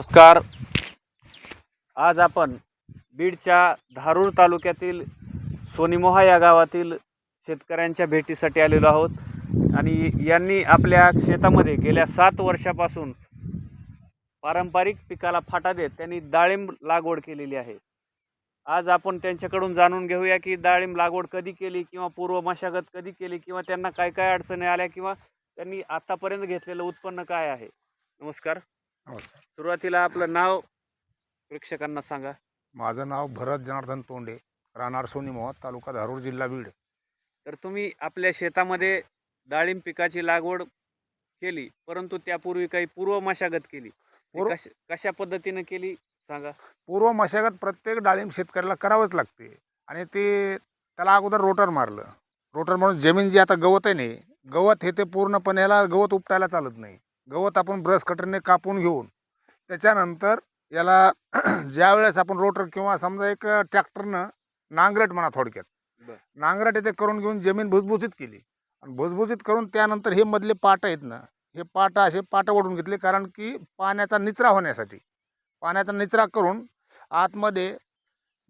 नमस्कार. आज आपण बीडच्या धारूर तालुक्यातील सोनीमोहा या गावातील शेतकऱ्यांच्या भेटीसाठी आलेलो आहोत. आणि यांनी आपल्या शेतामध्ये गेल्या सात वर्षापासून पारंपरिक पिकाला फाटा देत त्यांनी डाळिंब लागवड केलेली आहे. आज आपण त्यांच्याकडून जाणून घेऊया की डाळिंब लागवड कधी केली किंवा पूर्व मशागत कधी केली किंवा त्यांना काय काय अडचणी आल्या किंवा त्यांनी आतापर्यंत घेतलेलं उत्पन्न काय आहे. नमस्कार नमस्कार. सुरुवातीला आपलं नाव प्रेक्षकांना सांगा. माझं नाव भरत जनार्दन तोंडे राहणार सोनीमोह तालुका धारूर जिल्हा बीड. तर तुम्ही आपल्या शेतामध्ये डाळिंब पिकाची लागवड केली परंतु त्यापूर्वी काही पूर्व मशागत केली. ती पूर्व- कश कशा पद्धतीने केली सांगा. पूर्व मशागत प्रत्येक डाळिंब शेतकऱ्याला करावंच लागते. आणि ते त्याला अगोदर रोटर मारलं. रोटर म्हणून जमीन जी आता गवत आहे नाही. गवत हे ते पूर्णपणे याला गवत उपटायला चालत नाही. गवत आपण ब्रश कटरने कापून घेऊन त्याच्यानंतर याला ज्या वेळेस आपण रोटर किंवा समजा एक ट्रॅक्टरनं नांगरट म्हणा थोडक्यात. नांगरट येथे करून घेऊन जमीन भुसभुशीत केली. आणि भुसभुशीत करून त्यानंतर हे मधले पाट आहेत ना हे पाट असे पाट ओढून घेतले कारण की पाण्याचा निचरा होण्यासाठी. पाण्याचा निचरा करून आतमध्ये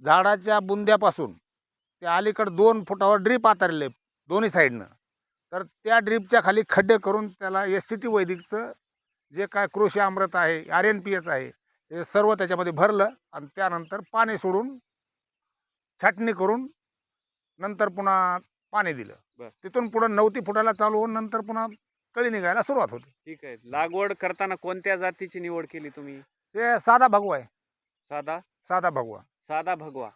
झाडाच्या बुंद्यापासून ते अलीकडं दोन फुटावर ड्रीप आतरले दोन्ही साईडनं. तर त्या ड्रीपच्या खाली खड्डे करून त्याला एस सी टी वैदिकचं जे काय कृषी अमृत आहे आर एन पी एच आहे हे सर्व त्याच्यामध्ये भरलं आणि त्यानंतर पाणी सोडून छाटणी करून नंतर पुन्हा पाणी दिलं. तिथून पुढं नवती फुटायला चालू होऊन नंतर पुन्हा कळी निघायला सुरुवात होती. ठीक आहे. लागवड करताना कोणत्या जातीची निवड केली तुम्ही? हे साधा भगवा आहे. साधा? साधा भगवा. साधा भगवा.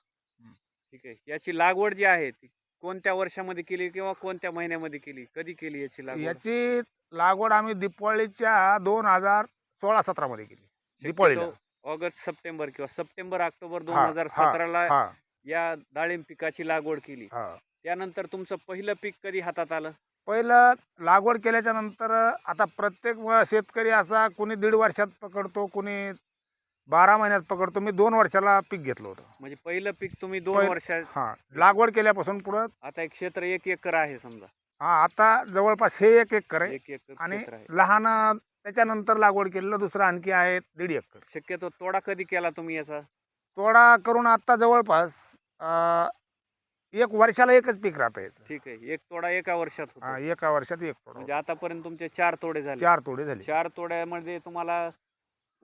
ठीक आहे. याची लागवड जी आहे ती कोणत्या वर्षामध्ये केली किंवा कोणत्या महिन्यामध्ये केली? कधी केली याची लागवड? याची लागवड आम्ही दिपावळीच्या दोन हजार सोळा सतरामध्ये केली. दिपावळीला शक्यतो ऑगस्ट सप्टेंबर किंवा सप्टेंबर ऑक्टोबर दोन हा, हजार हा, सतराला हा. या डाळिंब पिकाची लागवड केली. हा. त्यानंतर तुमचं पहिलं पीक कधी हातात आलं? पहिलं लागवड केल्याच्यानंतर आता प्रत्येक व- शेतकरी असा कोणी दीड वर्षात पकडतो कोणी बारा महिन्यात पकडतो. मी दोन वर्षाला पीक घेतलं होतं. म्हणजे पहिलं पीक तुम्ही दोन वर्षात हां लागवड केल्यापासून पुढं आता एक क्षेत्र एक एकर आहे समजा. हा आता जवळपास हे एक एकर आहे. एक एकर आणि क्षेत्र आहे. लहान त्याच्यानंतर लागवड केलेलं दुसरं आणखी आहे दीड एकर. शक्यतो तोडा कधी केला तुम्ही याचा? तोडा करून आता जवळपास अं, एक वर्षाला एकच पीक राहतं याचं. ठीक आहे. एक तोडा एका वर्षात हा, एका वर्षात एक तोडा म्हणजे आतापर्यंत तुमचे चार तोडे झाले. चार तोडे झाले. चार तोड्यामध्ये तुम्हाला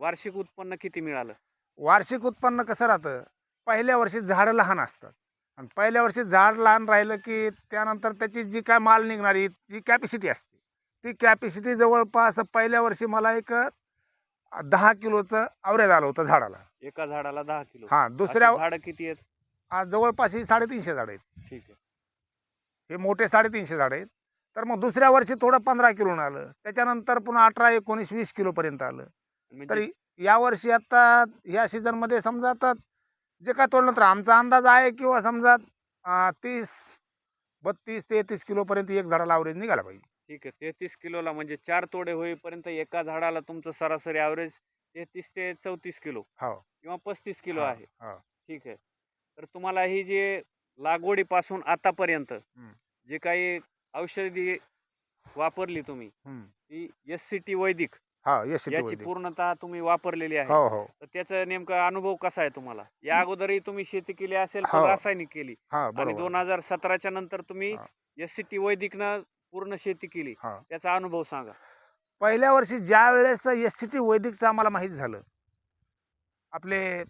वार्षिक उत्पन्न किती मिळालं? वार्षिक उत्पन्न कसं राहतं? पहिल्या वर्षी झाडं लहान असतात. आणि पहिल्या वर्षी झाड लहान राहिलं की त्यानंतर त्याची जी काय माल निघणारी जी कॅपॅसिटी असते. ती कॅपॅसिटी जवळपास पहिल्या वर्षी मला एक दहा किलोचं ॲव्हरेज आलं होतं झाडाला. एका झाडाला दहा किलो. हां दुसऱ्या झाड किती आहेत? आज जवळपास ही साडेतीनशे झाडं आहेत. ठीक आहे. हे मोठे साडेतीनशे झाडं आहेत. तर मग दुसऱ्या वर्षी थोडं पंधरा किलोनं आलं. त्याच्यानंतर पुन्हा अठरा एकोणीस वीस किलोपर्यंत आलं. म्हणजे तरी यावर्षी आता ह्या सीझनमध्ये समजा आता जे काय तोडलं तर आमचा अंदाज आहे किंवा समजा अं, तीस बत्तीस तेहतीस किलोपर्यंत एक झाडाला ॲव्हरेज निघाला पाहिजे ठीक आहे तेहतीस किलोला म्हणजे चार तोडे होईपर्यंत एका झाडाला तुमचं सरासरी ॲव्हरेज तेहतीस ते चौतीस किलो हो किंवा पस्तीस किलो हा, आहे हा. ठीक आहे तर तुम्हाला ही जी लागवडीपासून आतापर्यंत हम्म. जे काही औषधी वापरली तुम्ही हम्म. ती एस सी टी वैदिक हा याची पूर्णतः तुम्ही वापरलेली आहे. हो हो. तर त्याचा नेमका अनुभव कसा आहे तुम्हाला? या अगोदरही तुम्ही शेती केली असेल हो. पण रासायनिक केली. हा आणि बरोबर. दोन हजार सतराच्या नंतर तुम्ही हा. एस सी टी वैदिकनं पूर्ण शेती केली. हा. त्याचा अनुभव सांगा. पहिल्या वर्षी ज्या वेळेस एस सी टी वैदिकचं आम्हाला माहीत झालं आपले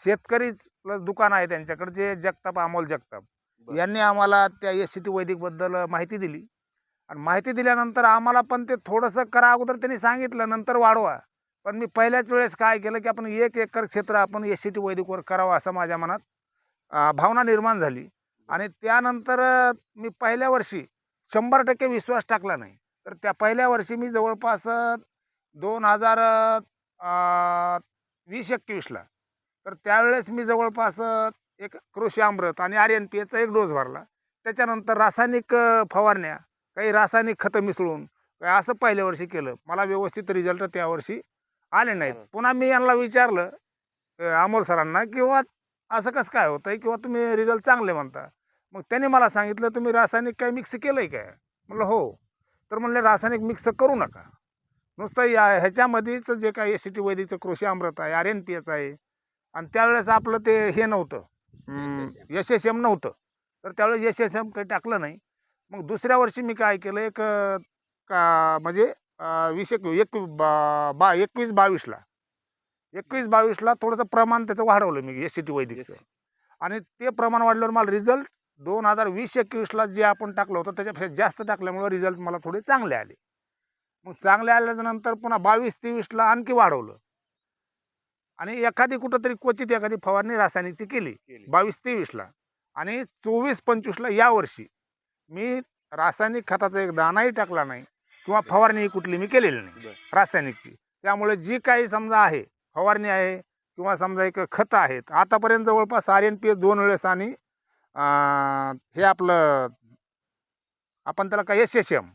शेतकरीच प्लस दुकान आहे त्यांच्याकडे जे जगताप अमोल जगताप. बरं. यांनी आम्हाला त्या एस सी टी वैदिकबद्दल माहिती दिली. आणि माहिती दिल्यानंतर आम्हाला पण ते थोडंसं करा अगोदर त्यांनी सांगितलं नंतर वाढवा. पण मी पहिल्याच वेळेस काय केलं की आपण एक एकर क्षेत्र आपण एस सी टी वैदिकवर करावं असं माझ्या मनात भावना निर्माण झाली. आणि त्यानंतर मी पहिल्या वर्षी शंभर टक्के विश्वास टाकला नाही. तर त्या पहिल्या वर्षी मी जवळपास दोन हजार वीस एकवीसला तर त्यावेळेस मी जवळपास एक कृषी अमृत आणि आर एन पी एचा एक डोस भरला. त्याच्यानंतर रासायनिक फवारण्या काही रासायनिक खतं मिसळून काही असं पहिल्या वर्षी केलं. मला व्यवस्थित रिझल्ट त्या वर्षी आले नाहीत. पुन्हा मी यांना विचारलं अमोल सरांना किंवा असं कसं काय होतं आहे किंवा तुम्ही रिझल्ट चांगले म्हणता. मग त्यांनी मला सांगितलं तुम्ही रासायनिक काही मिक्स केलं आहे काय? म्हणलं हो. तर म्हणले रासायनिक मिक्स करू नका. नुसतं या ह्याच्यामध्येच जे काही एस टी वैदिकचं कृषी अमृत आहे आर एन पी एच आहे आणि त्यावेळेस आपलं ते हे नव्हतं. एस एस एम नव्हतं. तर त्यावेळेस एस एस एम काही टाकलं नाही. मग दुसऱ्या वर्षी मी काय केलं एक का म्हणजे वीस एक एक बा बा एकवीस बावीसला एकवीस बावीसला थोडंसं प्रमाण त्याचं वाढवलं मी एस सी टी वैदिकचं. आणि ते प्रमाण वाढल्यावर मला रिझल्ट दोन हजार वीस एकवीसला जे आपण टाकलं होतं त्याच्यापेक्षा जास्त टाकल्यामुळं रिझल्ट मला थोडे चांगले आले. मग चांगले आल्याच्यानंतर पुन्हा बावीस तेवीसला आणखी वाढवलं. आणि एखादी कुठंतरी क्वचित एखादी फवारणी रासायनिकची केली. बावीस तेवीसला आणि चोवीस पंचवीसला यावर्षी मी रासायनिक खताचा एक दाणाही टाकला नाही किंवा फवारणी कुठली मी केलेली नाही. रासायनिकची त्यामुळे जी काही समजा आहे फवारणी आहे किंवा समजा एक खतं आहेत आतापर्यंत जवळपास आर एन पी एस दोन वेळेस आणि हे आपलं आपण त्याला काय एस एस एम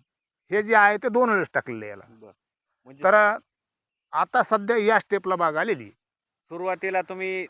हे जे आहे ते दोन वेळेस टाकलेलं याला. म्हणजे तर आता सध्या या स्टेपला बाग आलेली सुरुवातीला तुम्ही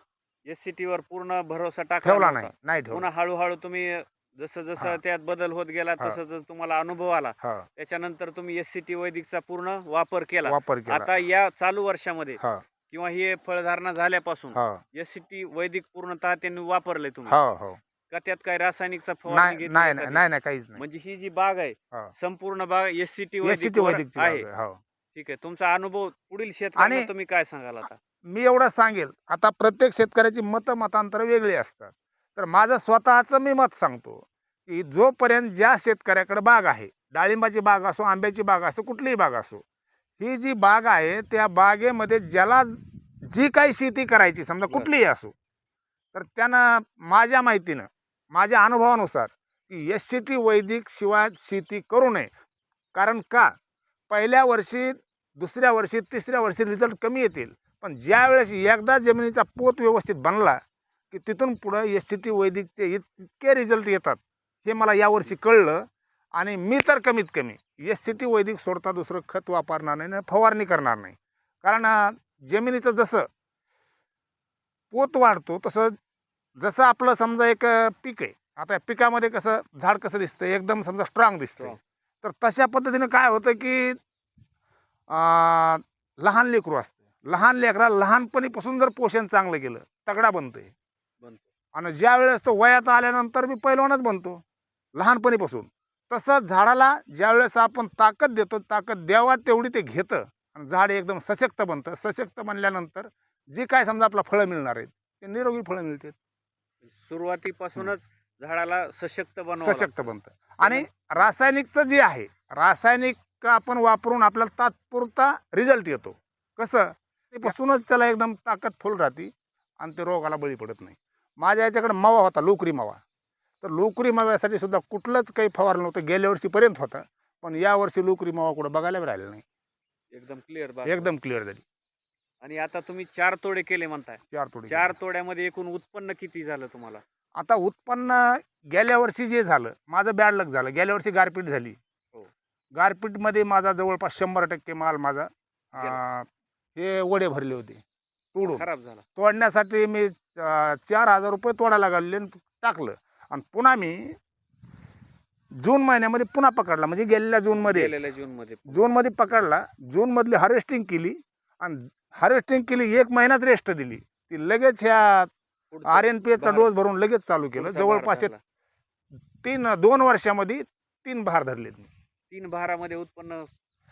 एस सी वर पूर्ण भरोसा टाकला. नाही नाही ठेवला हळूहळू तुम्ही जसं जसं हा. त्यात बदल होत गेला हा. तसं जसं तुम्हाला अनुभव आला. हा. त्याच्यानंतर तुम्ही एस सी टी वैदिकचा पूर्ण वापर केला. वापर केला. आता या चालू वर्षामध्ये हा. किंवा हे फळधारणा झाल्यापासून हा. एस सी टी वैदिक पूर्णतः त्यांनी वापरले तुम्ही. हो हो. का त्यात काय रासायनिकचा फवारणी नाही घेतली नाही एखादी? नाही नाही नाही काहीच नाही. म्हणजे ही जी बाग आहे हा. संपूर्ण बाग S C T S C T वैदिकची आहे हो. ठीक आहे तुमचा अनुभव पुढील शेतकऱ्यांना आणि- तुम्ही काय सांगाल आता? मी एवढं सांगेल आता प्रत्येक शेतकऱ्याची मत मतांतर वेगळी असतात. तर माझं स्वतःचं मी मत सांगतो की जोपर्यंत ज्या शेतकऱ्याकडे बाग आहे डाळिंबाची बाग असो आंब्याची बाग असो कुठलीही बाग असो ही जी बाग आहे त्या बागेमध्ये ज्याला जी काही शेती करायची समजा. कुठलीही असो तर त्यानं माझ्या माहितीनं माझ्या अनुभवानुसार की एस सी टी वैदिक शिवाय शेती करू नये. कारण का? पहिल्या वर्षी दुसऱ्या वर्षी तिसऱ्या वर्षी रिझल्ट कमी येतील. पण ज्या वेळेस एकदा जमिनीचा पोत व्यवस्थित बनला की तिथून पुढं एस सी टी वैदिकचे इतके रिझल्ट येतात हे मला यावर्षी कळलं. आणि मी तर कमीत कमी एस सी टी वैदिक सोडता दुसरं खत वापरणार नाही आणि फवारणी करणार नाही. कारण जमिनीचं जसं पोत वाढतो तसं जसं आपलं समजा एक पीक आहे आता या पिकामध्ये कसं झाड कसं दिसतं एकदम समजा स्ट्रॉंग दिसतं. तर तशा पद्धतीनं काय होतं की लहान लेकरू असतं. लहान लेकरा लहानपणीपासून जर पोषण चांगलं केलं तगडा बनतोय. बनतो. आणि ज्या वेळेस तो वयात आल्यानंतर मी पैलवानच बनतो लहानपणीपासून. तसं झाडाला ज्या वेळेस आपण ताकद देतो ताकद द्यावा तेवढी ते घेतं. आणि झाड एकदम सशक्त बनतं. सशक्त बनल्यानंतर जे काय समजा आपला फळं मिळणार आहेत ते निरोगी फळं मिळतात सुरुवातीपासूनच झाडाला सशक्त बनवा सशक्त बनतं. आणि रासायनिकचं जे आहे रासायनिक आपण वापरून आपल्याला तात्पुरता रिझल्ट येतो. कसं? ते पासूनच त्याला एकदम ताकद फुल राहते आणि ते रोगाला बळी पडत नाही. माझ्या याच्याकडे मावा होता लोकरी मावा. तर लोकरी माव्यासाठी सुद्धा कुठलंच काही फवारलं नव्हतं. गेल्या वर्षीपर्यंत होता. पण यावर्षी लोकरी मावा कुठं बघायला राहिलं नाही. एकदम क्लिअर एकदम क्लिअर झाली. आणि आता तुम्ही चार तोडे केले म्हणताय. चार तोडी चार तोड्यामध्ये एकूण उत्पन्न किती झालं तुम्हाला? आता उत्पन्न गेल्या वर्षी जे झालं माझं बॅड लक झालं. गेल्या वर्षी गारपीट झाली. हो. गारपीटमध्ये माझा जवळपास शंभर टक्के माल माझा हे वडे भरले होते. तोडून खराब झाला. तोडण्यासाठी मी अं, चार हजार रुपये तोडायला घालले आणि टाकलं. आणि पुन्हा मी जून महिन्यामध्ये पुन्हा पकडला. म्हणजे गेलेल्या जूनमध्ये गेलेल्या जून मध्ये. जूनमध्ये पकडला. जूनमधली हार्वेस्टिंग केली. आणि हार्वेस्टिंग केली एक महिन्यात रेस्ट दिली. ती लगेच ह्या पुढचं आर एन पी एचा डोस भरून लगेच चालू केलं. पुढचा जवळपास झाला. तीन दोन वर्षामध्ये तीन बहार धरले तीन बहारामध्ये उत्पन्न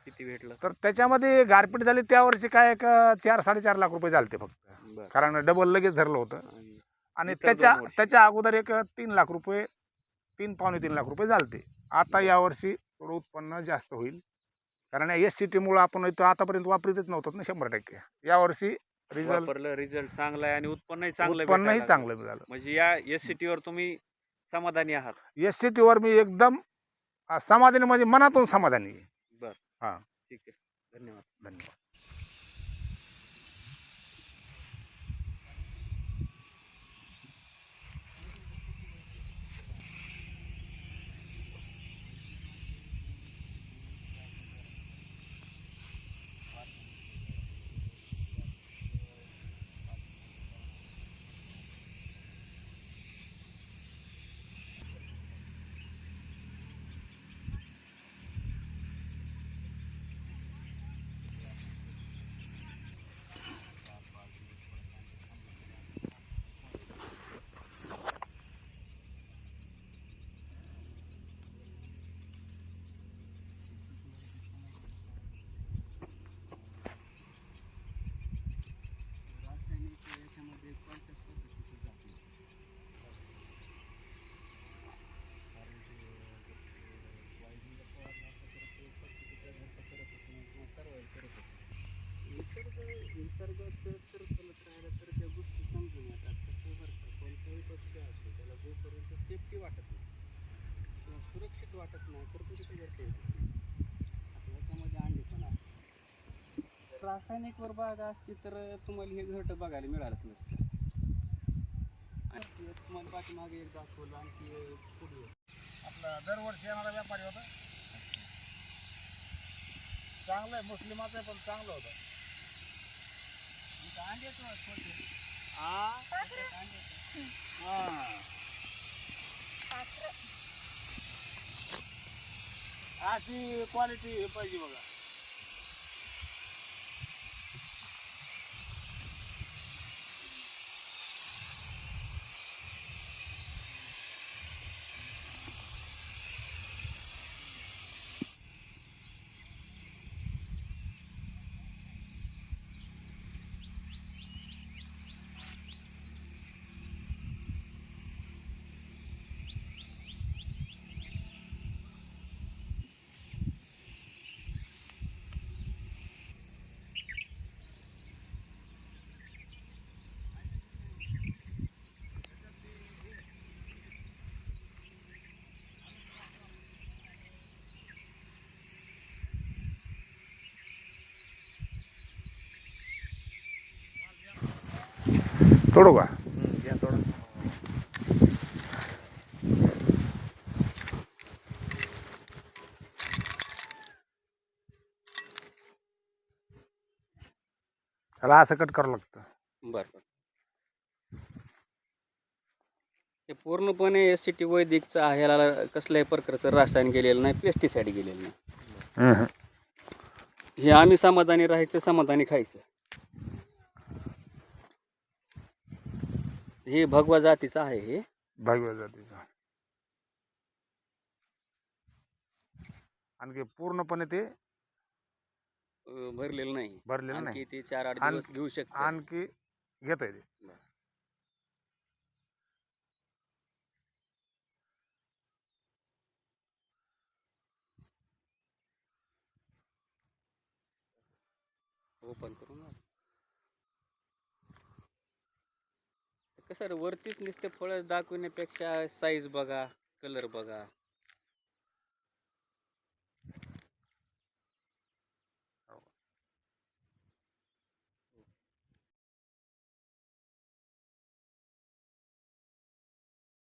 किती भेटलं? तर त्याच्यामध्ये गारपीट झाली त्या वर्षी काय एक चार साडेचार लाख रुपये झालते फक्त. बरं. कारण डबल लगेच धरलं होतं. आणि आणि इतर त्याच्या दोन वर्षी? त्याच्या अगोदर एक तीन लाख रुपये तीन पावणे तीन लाख रुपये झालते. आता यावर्षी थोडं उत्पन्न जास्त होईल. कारण एस सी टीमुळं आपण इथं आतापर्यंत वापरतच नव्हतं ना शंभर टक्के. यावर्षी रिझल्ट वापरलं रिझल्ट चांगला आहे आणि उत्पन्नही चांगलं उत्पन्नही भेटायला लागलं. चांगलं मिळालं. म्हणजे या एस सी वर तुम्ही समाधानी आहात? एस सी टीवर मी एकदम अं, समाधानी म्हणजे मनातून समाधानी आहे. ठीक आहे. धन्यवाद. धन्यवाद. राहिलं तर त्या गोष्टी समजून पक्षी असतो त्याला सेफ्टी वाटत नाही सुरक्षित वाटत नाही तर पण रासायनिक वर बाग असती तर तुम्हाला हे घट बघायला मिळालंच नसतं. आणखी तुम्हाला मागे एक दाखवलं आणखी पुढे. आपला दरवर्षी येणारा व्यापारी होता. चांगलं आहे मुस्लिमाचं पण चांगलं होतं. अशी क्वालिटी पाहिजे बघा तोडू का? त्याला असं कट करावं लागतं. बरं. हे पूर्णपणे एस सी टी वैदिकचं आहे ह्याला कसल्याही प्रकारचं रासायन गेलेलं नाही पेस्टिसाईड गेलेलं नाही. हे आम्ही समाधानी राहायचं समाधानी खायचं. हे भगवा जातीचं आहे हे. भगव्या जातीचा आणखी पूर्णपणे ते अं, भरलेलं नाही. भरलेलं नाही. ते चार आठ दिवस घेऊ शकतो. आणखी घेत आहे ओपन करून कसं रे वरतीच नुसते फळं दाखवण्यापेक्षा साईज बघा कलर बघा.